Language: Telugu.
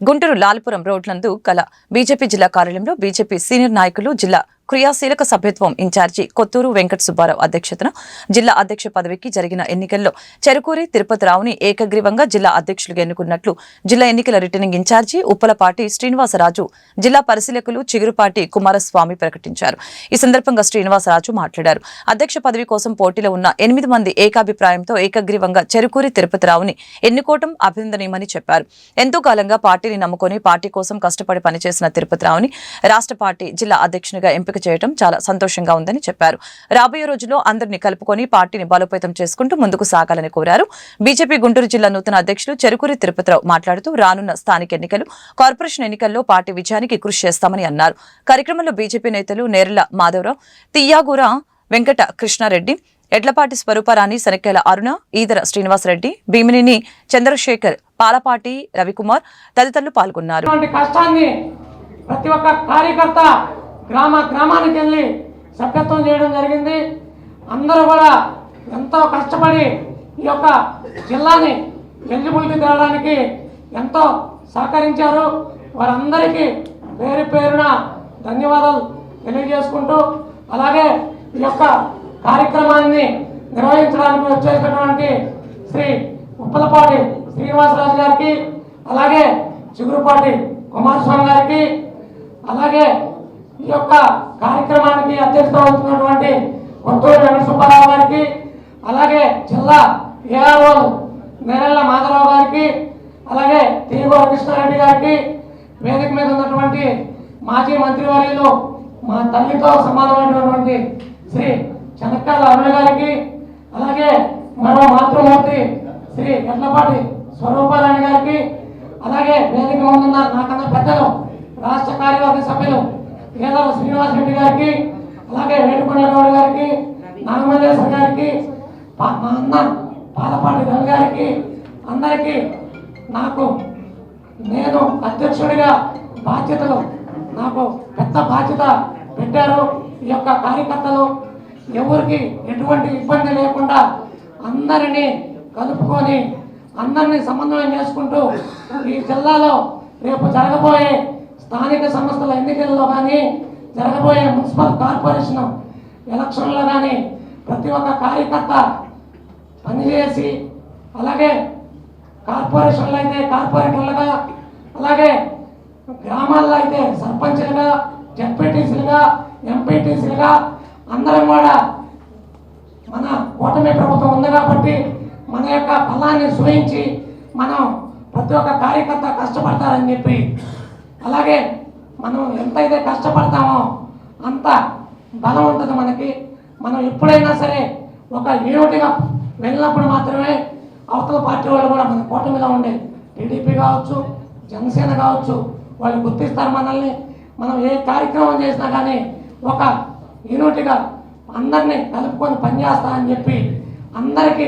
గుంటూరు లాల్పురం రోడ్లందు గల బీజేపీ జిల్లా కార్యాలయంలో బీజేపీ సీనియర్ నాయకులు జిల్లా క్రియాశీలక సభ్యత్వం ఇన్ఛార్జి కొత్తూరు వెంకట సుబ్బారావు అధ్యక్షతన జిల్లా అధ్యక్ష పదవికి జరిగిన ఎన్నికల్లో చెరుకూరి తిరుపతి రావుని ఏకగ్రీవంగా జిల్లా అధ్యక్షులుగా ఎన్నుకున్నట్లు జిల్లా ఎన్నికల రిటర్నింగ్ ఇన్ఛార్జి ఉప్పలపాటి శ్రీనివాసరాజు జిల్లా పరిశీలకులు చిగురుపాటి కుమారస్వామి ప్రకటించారు. ఈ సందర్భంగా శ్రీనివాసరాజు మాట్లాడారు. అధ్యక్ష పదవి కోసం పోటీలో ఉన్న ఎనిమిది మంది ఏకాభిప్రాయంతో ఏకగ్రీవంగా చెరుకూరి తిరుపతి రావుని ఎన్నుకోవటం అభినందనీయమని చెప్పారు. ఎంతో కాలంగా పార్టీని నమ్ముకొని పార్టీ కోసం కష్టపడి పనిచేసిన తిరుపతి రావుని రాష్ట్ర పార్టీ జిల్లా అధ్యక్షునిగా ఎంపిక చేయడం చాలా సంతోషంగా ఉందని చెప్పారు. రాబోయే రోజుల్లో అందరినీ కలుపుకొని పార్టీని బలోపేతం చేసుకుంటూ ముందుకు సాగాలని కోరారు. బీజేపీ గుంటూరు జిల్లా నూతన అధ్యక్షులు చెరుకూరి తిరుపతిరావు మాట్లాడుతూ రానున్న స్థానిక ఎన్నికలు కార్పొరేషన్ ఎన్నికల్లో పార్టీ విజయానికి కృషి చేస్తామని అన్నారు. కార్యక్రమంలో బీజేపీ నేతలు నేరెళ్ళ మాధవరావు తియ్యాగూర వెంకట కృష్ణారెడ్డి ఎడ్లపాటి స్వరూపరాణి శనక్కేల అరుణ ఈదర శ్రీనివాసరెడ్డి భీమినిని చంద్రశేఖర్ పాలపాటి రవికుమార్ తదితరులు పాల్గొన్నారు. ప్రతి ఒక్క కార్యకర్త గ్రామ గ్రామానికి వెళ్ళి సభ్యత్వం చేయడం జరిగింది. అందరూ కూడా ఎంతో కష్టపడి ఈ యొక్క జిల్లాని ఎలిజిబిలిటీ తేవడానికి ఎంతో సహకరించారు. వారందరికీ పేరు పేరున ధన్యవాదాలు తెలియజేసుకుంటూ అలాగే ఈ యొక్క కార్యక్రమాన్ని నిర్వహించడానికి వచ్చేసినటువంటి శ్రీ ఉప్పలపాటి శ్రీనివాసరాజు గారికి అలాగే చిగురుపాటి కుమారస్వామి గారికి అలాగే ఈ యొక్క కార్యక్రమానికి అధ్యక్షత అవుతున్నటువంటి కొత్తూరు వెంకట సుబ్బారావు గారికి అలాగే జిల్లా ఏఆర్ఓ నేరెళ్ళ మాధవరావు గారికి అలాగే తీగోర కృష్ణారెడ్డి గారికి వేదిక మీద ఉన్నటువంటి మాజీ మంత్రివర్యులు మా తల్లితో సమానమైనటువంటి శ్రీ చెనక్కాల అరుణ గారికి అలాగే మరో మాతృమూర్తి శ్రీ ఎట్లపాటి స్వరూపారాయణ గారికి అలాగే వేదిక ముందున్న నాకన్నా పెద్దలు రాష్ట్ర కార్యవర్గ సభ్యులు కేదార శ్రీనివాస్ రెడ్డి గారికి అలాగే రేణుకొండ గౌడ్ గారికి నాగమల్లేశ్వర గారికి మా అన్న పాలపాటి రవి గారికి అందరికీ నాకు నేను అధ్యక్షుడిగా బాధ్యతలు నాకు పెద్ద బాధ్యత పెట్టారు. ఈ యొక్క కార్యకర్తలు ఎవరికి ఎటువంటి ఇబ్బంది లేకుండా అందరినీ కలుపుకొని అందరినీ సమన్వయం చేసుకుంటూ ఈ జిల్లాలో రేపు జరగబోయే స్థానిక సంస్థల ఎన్నికల్లో కానీ జరగబోయే మున్సిపల్ కార్పొరేషన్ ఎలక్షన్లో కానీ ప్రతి ఒక్క కార్యకర్త పనిచేసి అలాగే కార్పొరేషన్లు అయితే కార్పొరేటర్లుగా అలాగే గ్రామాల్లో అయితే సర్పంచ్లుగా జడ్పీటీసీలుగా ఎంపీటీసీలుగా అందరం కూడా మన కూటమి ప్రభుత్వం ఉంది కాబట్టి మన యొక్క బలాన్ని సూచించి మనం ప్రతి ఒక్క కార్యకర్త కష్టపడతారని చెప్పి అలాగే మనం ఎంతైతే కష్టపడతామో అంత బలం ఉంటుంది మనకి. మనం ఎప్పుడైనా సరే ఒక యూనిట్గా వెళ్ళినప్పుడు మాత్రమే అవతల పార్టీ వాళ్ళు కూడా మన కూటమిలో ఉండే టీడీపీ కావచ్చు జనసేన కావచ్చు వాళ్ళు గుర్తిస్తారు మనల్ని. మనం ఏ కార్యక్రమం చేసినా కానీ ఒక యూనిట్గా అందరినీ కలుపుకొని పనిచేస్తా అని చెప్పి అందరికీ